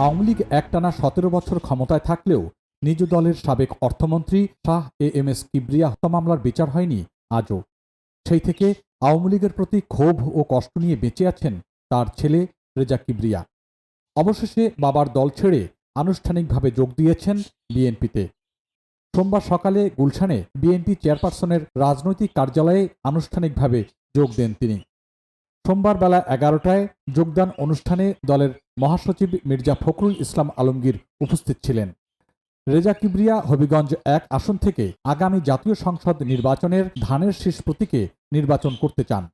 আওয়ামী লীগ একটানা সতেরো বছর ক্ষমতায় থাকলেও নিজ দলের সাবেক অর্থমন্ত্রী Shah A M S Kibria হত্যা মামলার বিচার হয়নি, আজও। সেই থেকে আওয়ামী লীগের প্রতি ক্ষোভ ও কষ্ট নিয়ে বেঁচে আছেন তার ছেলে রেজা কিবরিয়া। অবশেষে বাবার দল ছেড়ে আনুষ্ঠানিকভাবে যোগ দিয়েছেন বিএনপিতে। সোমবার সকালে গুলশানে বিএনপি চেয়ারপারসনের রাজনৈতিক কার্যালয়ে আনুষ্ঠানিকভাবে যোগ দেন তিনি। সোমবার বেলা এগারোটায় যোগদান অনুষ্ঠানে দলের মহাসচিব মির্জা ফখরুল ইসলাম আলমগীর উপস্থিত ছিলেন। রেজা কিবরিয়া, হবিগঞ্জ এক আসন থেকে আগামী জাতীয় সংসদ নির্বাচনের ধানের শীষ প্রতীকে নির্বাচন করতে চান।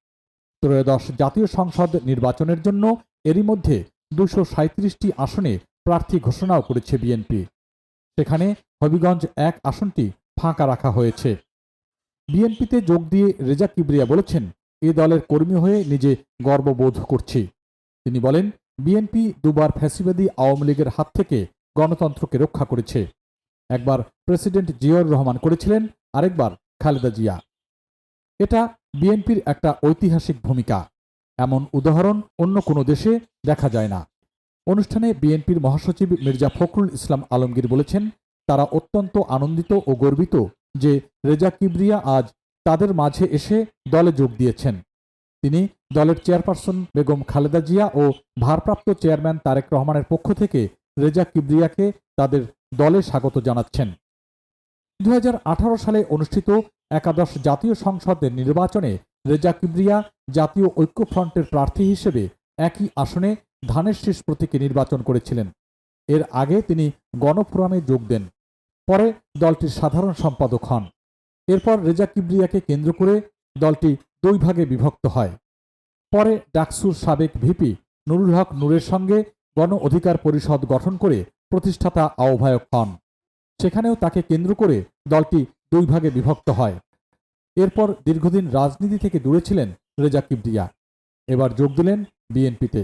ত্রয়োদশ জাতীয় সংসদ নির্বাচনের জন্য এরই মধ্যে দুশো সাঁত্রিশটি আসনে প্রার্থী ঘোষণাও করেছে বিএনপি। সেখানে হবিগঞ্জ এক আসনটি ফাঁকা রাখা হয়েছে। বিএনপিতে যোগ দিয়ে রেজা কিবরিয়া বলেছেন এ দলের কর্মী হয়ে নিজে গর্ববোধ করছি। তিনি বলেন বিএনপি দুবার ফ্যাসিবাদী আওয়ামী লীগের হাত থেকে গণতন্ত্রকে রক্ষা করেছে। একবার প্রেসিডেন্ট জিয়াউর রহমান করেছিলেন, আরেকবার খালেদা জিয়া। এটা বিএনপির একটা ঐতিহাসিক ভূমিকা। এমন উদাহরণ অন্য কোনো দেশে দেখা যায় না। অনুষ্ঠানে বিএনপির মহাসচিব মির্জা ফখরুল ইসলাম আলমগীর বলেছেন, তারা অত্যন্ত আনন্দিত ও গর্বিত যে রেজা কিবরিয়া আজ তাদের মাঝে এসে দলে যোগ দিয়েছেন। তিনি দলের চেয়ারপারসন বেগম খালেদা জিয়া ও ভারপ্রাপ্ত চেয়ারম্যান তারেক রহমানের পক্ষ থেকে রেজা কিবরিয়াকে তাদের দলে স্বাগত জানাচ্ছেন। দু হাজার আঠারো সালে অনুষ্ঠিত একাদশ জাতীয় সংসদের নির্বাচনে রেজা কিবরিয়া জাতীয় ঐক্যফ্রন্টের প্রার্থী হিসেবে একই আসনে ধানের শীষ প্রতীকে নির্বাচন করেছিলেন। এর আগে তিনি গণফোরামে যোগ দেন। পরে দলটির সাধারণ সম্পাদক হন। এরপর রেজা কিবরিয়াকে কেন্দ্র করে দলটি দুই ভাগে বিভক্ত হয়। পরে ডাকসুর সাবেক ভিপি নুরুল হক নূরের সঙ্গে গণ অধিকার পরিষদ গঠন করে প্রতিষ্ঠাতা আহ্বায়ক হন। সেখানেও তাকে কেন্দ্র করে দলটি দুই ভাগে বিভক্ত হয়। এরপর দীর্ঘদিন রাজনীতি থেকে দূরে ছিলেন রেজা কিবরিয়া। এবার যোগ দিলেন বিএনপিতে।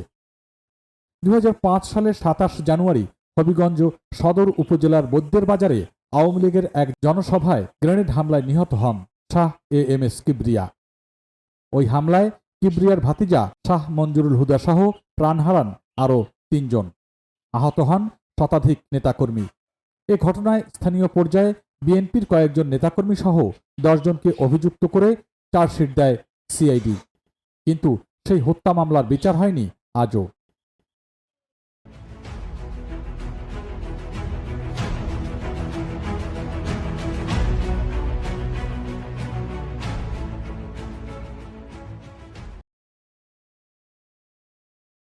দু হাজার পাঁচ সালের সাতাশ জানুয়ারি হবিগঞ্জ সদর উপজেলার বৈদ্যের বাজারে আওয়ামী লীগের এক জনসভায় গ্রেনেড হামলায় নিহত হন Shah A M S Kibria. ওই হামলায় কিবরিয়ার ভাতিজা শাহ মঞ্জুরুল হুদা সহ প্রাণ হারান আরও তিনজন। আহত হন শতাধিক নেতাকর্মী। এ ঘটনায় স্থানীয় পর্যায়ে বিএনপির কয়েকজন নেতাকর্মী সহ দশজনকে অভিযুক্ত করে চার্জশিট দেয় সিআইডি। কিন্তু সেই হত্যা মামলার বিচার হয়নি আজও।